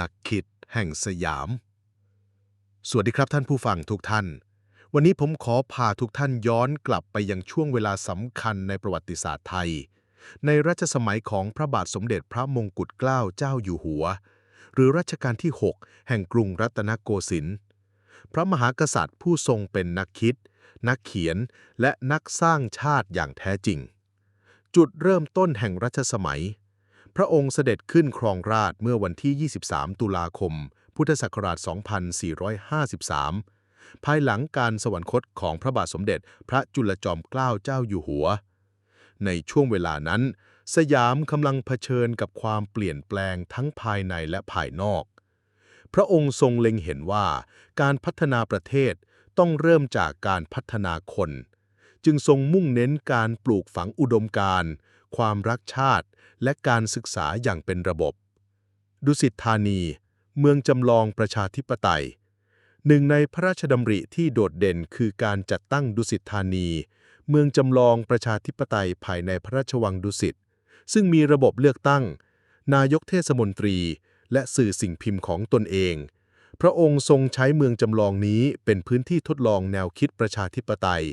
นักคิดแห่งสยาม สวัสดีครับท่านผู้ฟังทุกท่าน วันนี้ผมขอพาทุกท่านย้อนกลับไปยังช่วงเวลาสำคัญในประวัติศาสตร์ไทย ในรัชสมัยของพระบาทสมเด็จพระมงกุฎเกล้าเจ้าอยู่หัว หรือรัชกาลที่ 6 แห่งกรุงรัตนโกสินทร์ พระมหากษัตริย์ผู้ทรงเป็นนักคิด นักเขียน และนักสร้างชาติอย่างแท้จริง จุดเริ่มต้นแห่งรัชสมัย พระองค์เสด็จขึ้นครองราชเมื่อวันที่ 23 ตุลาคม พุทธศักราช 2453 ภายหลังการสวรรคตของพระบาทสมเด็จพระจุลจอมเกล้าเจ้าอยู่หัว ในช่วงเวลานั้น สยามกำลังเผชิญกับความเปลี่ยนแปลงทั้งภายในและภายนอก พระองค์ทรงเล็งเห็นว่าการพัฒนาประเทศต้องเริ่มจากการพัฒนาคน จึงทรงมุ่งเน้นการปลูกฝังอุดมการณ์ความรักชาติ และการศึกษาอย่างเป็นระบบ ดุสิตธานี เมืองจำลองประชาธิปไตย หนึ่งในพระราชดำริที่โดดเด่นคือการจัดตั้งดุสิตธานี เมืองจำลองประชาธิปไตยภายในพระราชวังดุสิต ซึ่งมีระบบเลือกตั้ง นายกเทศมนตรี และสื่อสิ่งพิมพ์ของตนเอง พระองค์ทรงใช้เมืองจำลองนี้เป็นพื้นที่ทดลองแนวคิดประชาธิปไตย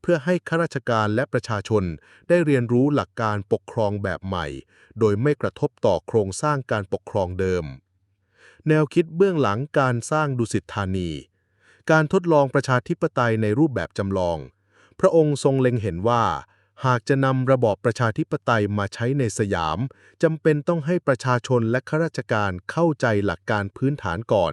เพื่อให้ข้าราชการและประชาชนได้เรียนรู้หลักการปกครองแบบใหม่ โดยไม่กระทบต่อโครงสร้างการปกครองเดิม แนวคิดเบื้องหลังการสร้างดุสิตธานี การทดลองประชาธิปไตยในรูปแบบจำลอง พระองค์ทรงเล็งเห็นว่าหากจะนำระบอบประชาธิปไตยมาใช้ในสยามจำเป็นต้องให้ประชาชนและข้าราชการเข้าใจหลักการพื้นฐานก่อน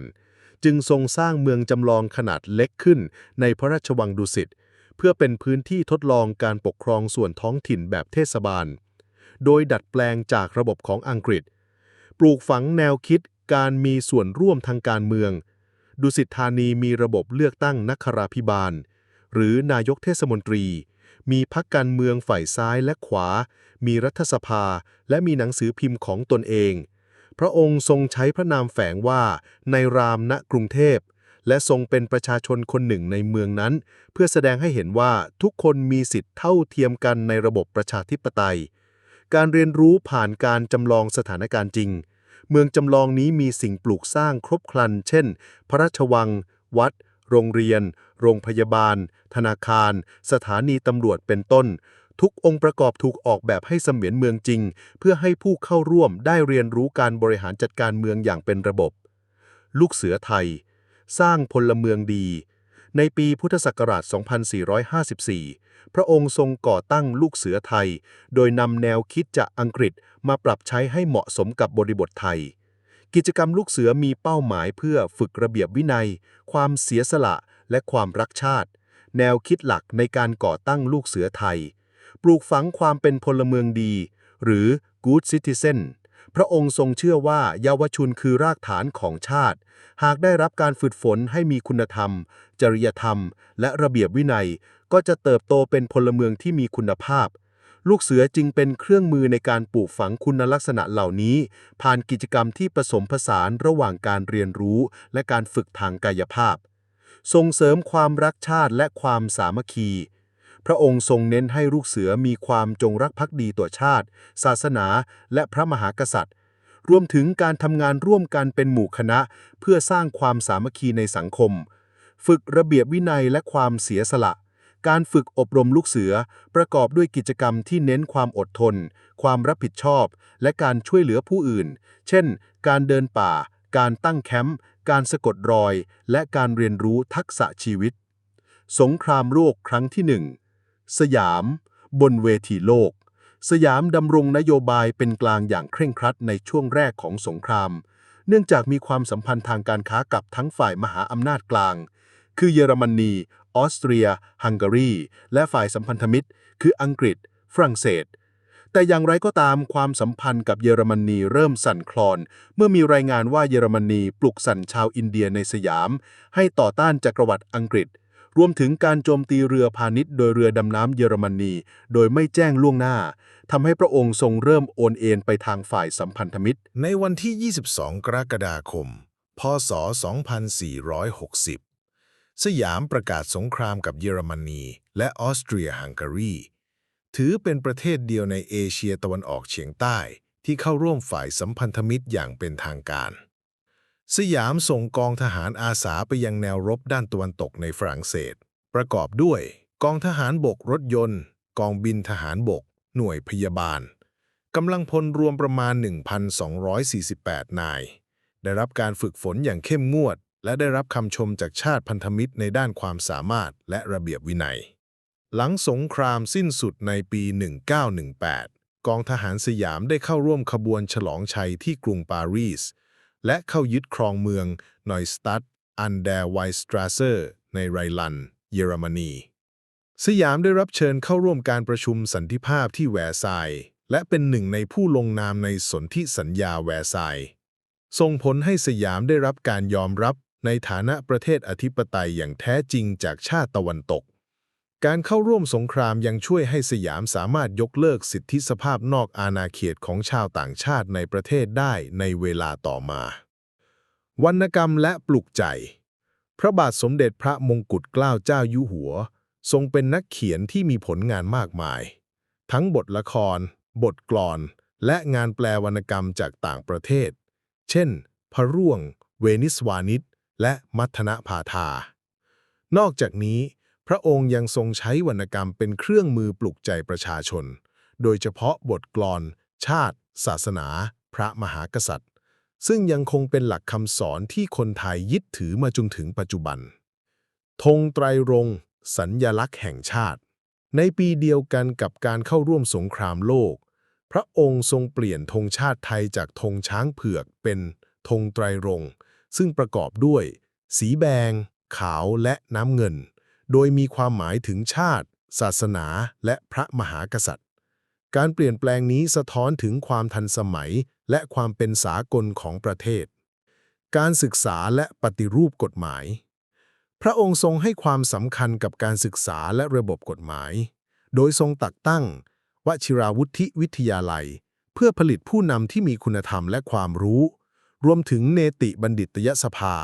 จึงทรงสร้างเมืองจำลองขนาดเล็กขึ้นในพระราชวังดุสิตเพื่อเป็นพื้นที่ทดลองการปกครองส่วนท้องถิ่นแบบเทศบาล โดยดัดแปลงจากระบบของอังกฤษ ปลูกฝังแนวคิดการมีส่วนร่วมทางการเมือง ดุสิตธานีมีระบบเลือกตั้งนักคราพิบาล หรือนายกเทศมนตรี มีพักการเมืองฝ่ายซ้ายและขวา มีรัฐสภา และมีหนังสือพิมพ์ของตนเอง พระองค์ทรงใช้พระนามแฝงว่าในรามณกรุงเทพ และทรงเป็นประชาชนคนหนึ่งในเมืองนั้น เพื่อแสดงให้เห็นว่าทุกคนมีสิทธิ์เท่าเทียมกันในระบบประชาธิปไตย การเรียนรู้ผ่านการจำลองสถานการณ์จริง เมืองจำลองนี้มีสิ่งปลูกสร้างครบครัน เช่น พระราชวัง วัด โรงเรียน โรงพยาบาล ธนาคาร สถานีตำรวจเป็นต้น ทุกองค์ประกอบถูกออกแบบให้เสมือนเมืองจริง เพื่อให้ผู้เข้าร่วมได้เรียนรู้การบริหารจัดการเมืองอย่างเป็นระบบ ลูกเสือไทย สร้างพลเมืองดี ในปีพุทธศักราช 2454 พระองค์ทรงก่อตั้งลูกเสือไทย โดยนำแนวคิดจากอังกฤษมาปรับใช้ให้เหมาะสมกับบริบทไทย กิจกรรมลูกเสือมีเป้าหมายเพื่อฝึกระเบียบวินัย ความเสียสละและความรักชาติ แนวคิดหลักในการก่อตั้งลูกเสือไทย ปลูกฝังความเป็นพลเมืองดี หรือ good citizen พระองค์ทรงเชื่อว่าเยาวชนคือรากฐานของชาติ หากได้รับการฝึกฝนให้มีคุณธรรม จริยธรรม และระเบียบวินัย ก็จะเติบโตเป็นพลเมืองที่มีคุณภาพ ลูกเสือจึงเป็นเครื่องมือในการปลูกฝังคุณลักษณะเหล่านี้ ผ่านกิจกรรมที่ผสมผสานระหว่างการเรียนรู้ และการฝึกทางกายภาพ ส่งเสริมความรักชาติและความสามัคคี พระองค์ทรงเน้นให้ลูกเสือมีความจงรักภักดีต่อชาติ ศาสนา และพระมหากษัตริย์ รวมถึงการทำงานร่วมกันเป็นหมู่คณะ เพื่อสร้างความสามัคคีในสังคม ฝึกระเบียบวินัยและความเสียสละ การฝึกอบรมลูกเสือประกอบด้วยกิจกรรมที่เน้นความอดทน ความรับผิดชอบ และการช่วยเหลือผู้อื่น เช่น การเดินป่า การตั้งแคมป์การสะกดรอย และการเรียนรู้ทักษะชีวิต สงครามโลกครั้งที่หนึ่ง สยาม บนเวทีโลก สยามดำรงนโยบายเป็นกลางอย่างเคร่งครัดในช่วงแรกของสงคราม เนื่องจากมีความสัมพันธ์ทางการค้ากับทั้งฝ่ายมหาอำนาจกลาง คือเยอรมนี ออสเตรีย ฮังการี และฝ่ายสัมพันธมิตร คืออังกฤษ ฝรั่งเศสแต่อย่างไรก็ตามความสัมพันธ์กับเยอรมนีเริ่มสั่นคลอน เมื่อมีรายงานว่าเยอรมนีปลุกสั่นชาวอินเดียในสยาม ให้ต่อต้านจักรวรรดิอังกฤษ รวมถึงการโจมตีเรือพาณิชย์โดยเรือดำน้ำเยอรมนี โดยไม่แจ้งล่วงหน้าทำให้พระองค์ทรงเริ่มโอนเอ็นไปทางฝ่ายสัมพันธมิตร ในวันที่ 22 กรกฎาคม พศ 2460 สยามประกาศสงครามกับเยอรมนี และออสเตรียฮังการี ถือเป็นประเทศเดียวในเอเชียตะวันออกเฉียงใต้ ที่เข้าร่วมฝ่ายสัมพันธมิตรอย่างเป็นทางการ สยามส่งกองทหารอาสาไปยังแนวรบด้านตะวันตกในฝรั่งเศส ประกอบด้วย กองทหารบกรถยนต์ กองบินทหารบก หน่วยพยาบาลกำลังพลรวมประมาณ 1,248 นาย ได้รับการฝึกฝนอย่างเข้มงวด และได้รับคำชมจากชาติพันธมิตรในด้านความสามารถและระเบียบวินัย หลังสงครามสิ้นสุดในปี 1918 กองทหารสยามได้เข้าร่วมขบวนฉลองชัยที่กรุงปารีส และเข้ายึดครองเมืองนอยสตัดอันเดร์ไวสตราเซอร์ในไรลัน เยอรมนี สยามได้รับเชิญเข้าร่วมการประชุมสันติภาพที่แวร์ซายและเป็นหนึ่งในผู้ลงนามในสนธิสัญญาแวร์ซายส่งผลให้สยามได้รับการยอมรับในฐานะประเทศอธิปไตยอย่างแท้จริงจากชาติตะวันตก การเข้าร่วมสงครามยังช่วยให้สยามสามารถยกเลิกสิทธิสภาพนอกอาณาเขตของชาวต่างชาติในประเทศได้ในเวลาต่อมา วรรณกรรมและปลุกใจ พระบาทสมเด็จพระมงกุฎเกล้าเจ้าอยู่หัว ทรงเป็นนักเขียนที่มีผลงานมากมาย ทั้งบทละคร บทกลอน และงานแปลวรรณกรรมจากต่างประเทศ เช่น พระร่วง เวนิสวานิชและมัทนพาธานอกจากนี้ พระองค์ยังทรงใช้วรรณกรรมเป็นเครื่องมือปลุกใจประชาชน โดยเฉพาะบทกลอน ชาติ ศาสนา พระมหากษัตริย์ ซึ่งยังคงเป็นหลักคำสอนที่คนไทยยึดถือมาจนถึงปัจจุบัน ธงไตรรงสัญญลักษณ์แห่งชาติ ในปีเดียวกันกับการเข้าร่วมสงครามโลก พระองค์ทรงเปลี่ยนธงชาติไทยจากธงช้างเผือกเป็นธงไตรรงซึ่งประกอบด้วย สีแดงขาวและน้ำเงิน โดยมีความหมายถึงชาติ ศาสนาและพระมหากษัตริย์ การเปลี่ยนแปลงนี้สะท้อนถึงความทันสมัยและความเป็นสากลของประเทศ การศึกษาและปฏิรูปกฎหมาย พระองค์ทรงให้ความสำคัญกับการศึกษาและระบบกฎหมาย โดยทรงตักตั้ง วชิราวุธิวิทยาลัย เพื่อผลิตผู้นำที่มีคุณธรรมและความรู้ รวมถึงเนติบัณฑิตยสภา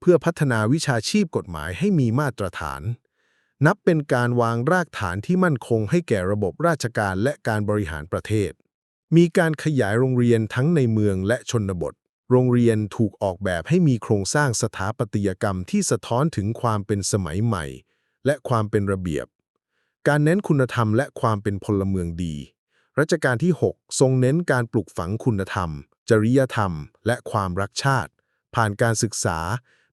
เพื่อพัฒนาวิชาชีพกฎหมายให้มีมาตรฐาน นับเป็นการวางรากฐานที่มั่นคงให้แก่ระบบราชการและการบริหารประเทศ มีการขยายโรงเรียนทั้งในเมืองและชนบท โรงเรียนถูกออกแบบให้มีโครงสร้างสถาปัตยกรรมที่สะท้อนถึงความเป็นสมัยใหม่ และความเป็นระเบียบ การเน้นคุณธรรมและความเป็นพลเมืองดี รัชกาลที่ 6 ทรงเน้นการปลูกฝังคุณธรรม จริยธรรม และความรักชาติ ผ่านการศึกษา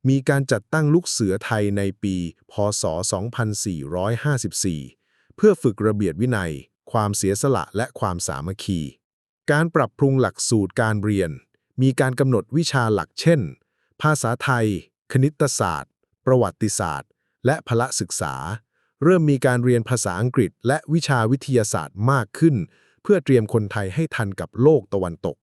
มีการจัดตั้งลูกเสือไทยในปี พศ 2454 เพื่อฝึกระเบียบวินัย ความเสียสละและความสามัคคี การปรับปรุงหลักสูตรการเรียน มีการกำหนดวิชาหลักเช่น ภาษาไทย คณิตศาสตร์ ประวัติศาสตร์ และพละศึกษา เริ่มมีการเรียนภาษาอังกฤษ และวิชาวิทยาศาสตร์มากขึ้น เพื่อเตรียมคนไทยให้ทันกับโลกตะวันตก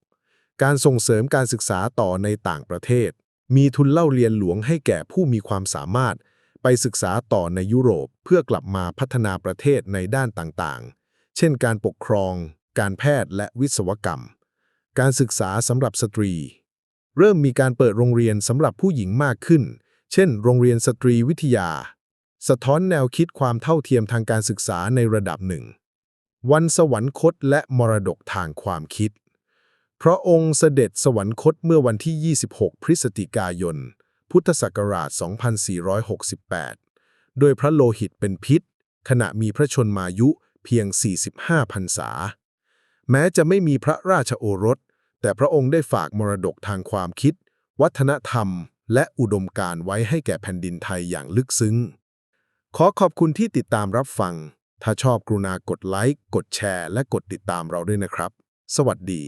การส่งเสริมการศึกษาต่อในต่างประเทศ มีทุนเล่าเรียนหลวงให้แก่ผู้มีความสามารถ ไปศึกษาต่อในยุโรปเพื่อกลับมาพัฒนาประเทศในด้านต่างๆ เช่นการปกครอง การแพทย์และวิศวกรรม การศึกษาสำหรับสตรี เริ่มมีการเปิดโรงเรียนสำหรับผู้หญิงมากขึ้น เช่น โรงเรียนสตรีวิทยา สะท้อนแนวคิดความเท่าเทียมทางการศึกษาในระดับหนึ่ง วันสวรรคตและมรดกทางความคิด พระองค์เสด็จสวรรคตเมื่อวันที่ 26 พฤศจิกายน พุทธศักราช 2468 โดยพระโลหิตเป็นพิษ ขณะมีพระชนมายุเพียง 45 พรรษา แม้จะไม่มีพระราชโอรส แต่พระองค์ได้ฝากมรดกทางความคิด วัฒนธรรม และอุดมการไว้ให้แก่แผ่นดินไทยอย่างลึกซึ้ง ขอขอบคุณที่ติดตามรับฟัง ถ้าชอบกรุณากดไลค์ กดแชร์ และกดติดตามเราด้วยนะครับ สวัสดี